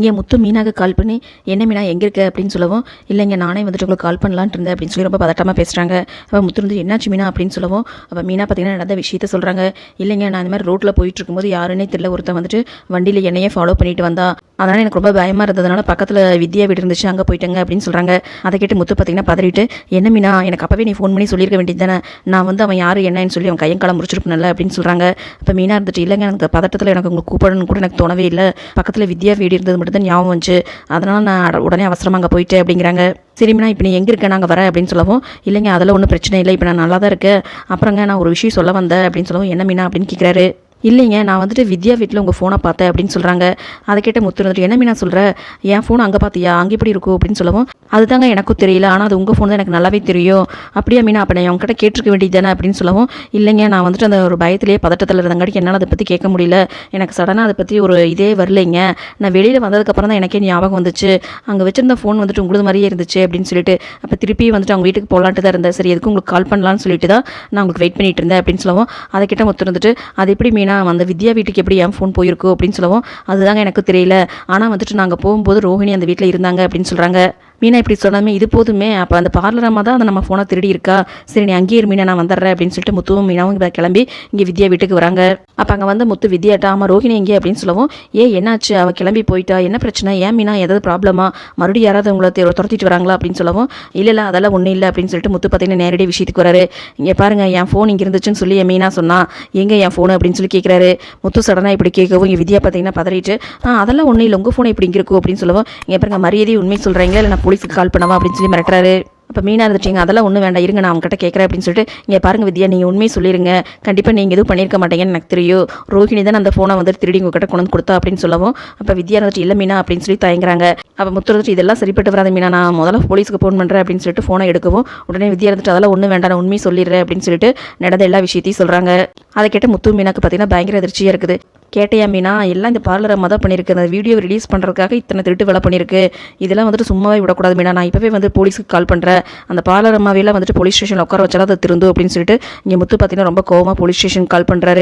இங்கே முத்து மீனாக கால் பண்ணி என்ன மீனா எங்கே இருக்க? அப்படின்னு சொல்லவும் இல்லைங்க நானே வந்துட்டு உங்களுக்கு கால் பண்ணலான்ட்டு இருந்தேன் அப்படின்னு சொல்லி ரொம்ப பதட்டமாக பேசுகிறாங்க அப்போ முத்து வந்து என்னாச்சு மீனா? அப்படின்னு சொல்லவும் அப்போ மீனா பார்த்தீங்கன்னா நடந்த விஷயத்த சொல்கிறாங்க இல்லைங்க நான் இந்த மாதிரி ரோட்டில் போயிட்டு இருக்கும்போது யாருன்னே தெரியல. ஒருத்தன் வந்துட்டு வண்டியில் என்னையே ஃபாலோ பண்ணிட்டு வந்தா அதனால் எனக்கு ரொம்ப பயமாக இருந்ததுனால பக்கத்தில் வித்யா வீடு இருந்துச்சு அங்கே போயிட்டேங்க அப்படின்னு சொல்கிறாங்க அதை கேட்டு முத்து பார்த்தீங்கன்னா பதறிட்டு என்ன மீனா எனக்கு அப்போவே நீ ஃபோன் பண்ணி சொல்லியிருக்க வேண்டியது தானே. நான் வந்து அவன் யார் என்னன்னு சொல்லி அவன் கையங்காலம் முடிச்சிருப்பேன்ல அப்படின்னு சொல்கிறாங்க இப்போ மீனா இருந்துட்டு இல்லைங்க எனக்கு பதட்டத்தில் எனக்கு உங்களுக்கு கூப்பிடணும்னு கூட எனக்கு தோணவே இல்லை. பக்கத்தில் வித்யா வீடு இருந்தது மட்டும் தான் ஞாபகம் வந்துச்சு. அதனால் நான் உடனே அவசரமாக அங்கே போயிட்டேன் அப்படிங்கிறாங்க. சரி மீனா இப்போ நீ எங்கே இருக்க? நாங்கள் வரேன் அப்படின்னு சொல்லவும் இல்லைங்க அதெல்லாம் ஒன்றும் பிரச்சனை இல்லை. இப்போ நான் நல்லா தான் இருக்கேன். அப்புறங்க நான் ஒரு விஷயம் சொல்ல வந்தேன் அப்படின்னு சொல்லவும் என்ன மீனா? அப்படின்னு கேட்குறாரு இல்லைங்க நான் வந்துட்டு வித்யா வீட்டில் உங்கள் ஃபோனை பார்த்தேன் அப்படின்னு சொல்கிறாங்க அதை கேட்ட முத்து வந்துட்டு என்ன நான் சொல்கிறேன் என் ஃபோன் அங்கே பார்த்தியா? அங்கே எப்படி இருக்கும்? அப்படின்னு சொல்லவும் அதுதாங்க எனக்கும் தெரியல. ஆனால் அது உங்கள் ஃபோன் தான். எனக்கு நல்லாவே தெரியும். அப்படியா மீனா? அப்போ நான் உங்ககிட்ட கேட்டிருக்க வேண்டியது தானே? அப்படின்னு சொல்லவும் இல்லைங்க நான் வந்துட்டு அந்த ஒரு பயத்திலேயே பதட்டத்தில் இருந்தங்காட்டி என்னால் அதை பற்றி கேட்க முடியல. எனக்கு சடனாக அதை பற்றி ஒரு இதே வரலைங்க. நான் வெளியில் வந்ததுக்கப்புறம் தான் எனக்கே ஞாபகம் வந்துச்சு. அங்கே வச்சிருந்த ஃபோன் வந்துட்டு உங்களுது மாதிரியே இருந்துச்சு அப்படின்னு சொல்லிட்டு அப்போ திருப்பி வந்துட்டு அவங்க வீட்டுக்கு போகலான்ட்டு தான் இருந்தேன். சரி எதுக்கு உங்களுக்கு கால் பண்ணலான்னு சொல்லிட்டு தான் நான் உங்களுக்கு வெயிட் பண்ணிட்டு இருந்தேன் அப்படின்னு சொல்லவும் அதை கிட்ட மொத்தம் வந்துட்டு அது எப்படி மீனா? அந்த வித்யா வீட்டுக்கு எப்படி என் ஃபோன் போயிருக்கோ அப்படின்னு சொல்லவும் அதுதாங்க எனக்கு தெரியல. ஆனால் வந்துட்டு நாங்கள் போகும்போது ரோஹிணி அந்த வீட்டில் இருந்தாங்க அப்படின்னு சொல்கிறாங்க மீனா இப்படி சொன்னதுமே இது போதுமே. அப்போ அந்த பார்லர் அம்மா தான் அந்த நம்ம ஃபோனை திருடி இருக்கா சரி நீ அங்கேயே மீனா நான் வந்துடுறேன் அப்படின்னு சொல்லிட்டு முத்துவும் மீனாவும் இங்க கிளம்பி இங்கே வித்யா வீட்டுக்கு வராங்க. அப்போ அங்கே வந்து முத்து வித்யாட்டா ஆமாம் ரோஹிணி எங்கே அப்படின்னு சொல்லவும் ஏ என்னாச்சு? அவள் கிளம்பி போயிட்டா. என்ன பிரச்சனை? ஏன் மீனா ஏதாவது ப்ராப்ளமா மறுபடியும் யாராவது உங்களை துரத்திட்டு வராங்களா? அப்படின்னு சொல்லவும் இல்லை இல்லை அதெல்லாம் ஒன்றும் இல்லை. அப்படின்னு சொல்லிட்டு முத்து பார்த்தீங்கன்னா நேரடி விஷயத்துக்கு வராரு. இங்கே பாருங்க என் ஃபோன் இங்கே இருந்துச்சுன்னு சொல்லி என் மீனா சொன்னா எங்கே என் ஃபோனு அப்படின்னு சொல்லி கேட்குறாரு முத்து சடனாக இப்படி கேட்கவும் இங்கே வித்யா பார்த்தீங்கன்னா பதறிட்டு அதெல்லாம் ஒன்றும் இல்லை. உங்கள் ஃபோன் இப்படி இங்கே இருக்கும் அப்படின்னு சொல்லவும் இங்கே பாருங்க மரியாதை உண்மை சொல்கிறீங்களா இல்லை நான் போலீஸுக்கு கால் பண்ணவா அப்படின்னு சொல்லி மிரட்டுறாரு. அப்போ மீனா இருந்துட்டீங்க அதெல்லாம் ஒன்றும் வேண்டாம் இருங்க நான் அவங்ககிட்ட கேட்குறேன் அப்படின்னு சொல்லிட்டு இங்கே பாருங்க வித்யா நீங்கள் உண்மையை சொல்லிடுங்க கண்டிப்பாக நீங்கள் எதுவும் பண்ணியிருக்க மாட்டீங்கன்னு எனக்கு தெரியும். ரோஹிணி தான் அந்த ஃபோனை வந்துட்டு திருடி உங்ககிட்ட கொண்டு வந்து கொடுத்தா அப்படின்னு சொல்லவும் அப்போ வித்யா இருந்துட்டு இல்லை மீனா அப்படின்னு சொல்லி தயங்குறாங்க. அப்போ முத்து இருந்துட்டு இதெல்லாம் சரிப்பட்டு வராத மீனா நான் முதல்ல போலீஸுக்கு ஃபோன் பண்ணுறேன் அப்படின்னு சொல்லிட்டு ஃபோனை எடுக்கவும் உடனே வித்யா இருந்துட்டு அதெல்லாம் ஒன்றும் வேண்டாம் நான் உண்மையை சொல்லிடுறேன் அப்படின்னு சொல்லிட்டு நடந்த எல்லா விஷயத்தையும் சொல்கிறாங்க அதை கேட்ட முத்து மீனாக்கு பார்த்தீங்கன்னா பயங்கர அதிர்ச்சியாக இருக்குது. கேட்டையா மீனா எல்லாம் இந்த பார்லரை மதம் பண்ணியிருக்கு. அந்த வீடியோ ரிலீஸ் பண்ணுறதுக்காக இத்தனை திருட்டு வேலை பண்ணியிருக்கு. இதெல்லாம் வந்துட்டு சும்மாவே விடக்கூடாது மீனா. நான் இப்போவே வந்து போலீஸுக்கு கால் பண்ணுறேன் அந்த பார்லர் அம்மாவையெல்லாம் வந்துட்டு போலீஸ் ஸ்டேஷனில் உட்கார வச்சாலும் அது திருந்தும் அப்படின்னு சொல்லிட்டு இங்கே முத்து பார்த்தீங்கன்னா ரொம்ப கோவமாக போலீஸ் ஸ்டேஷன் கால் பண்ணுறாரு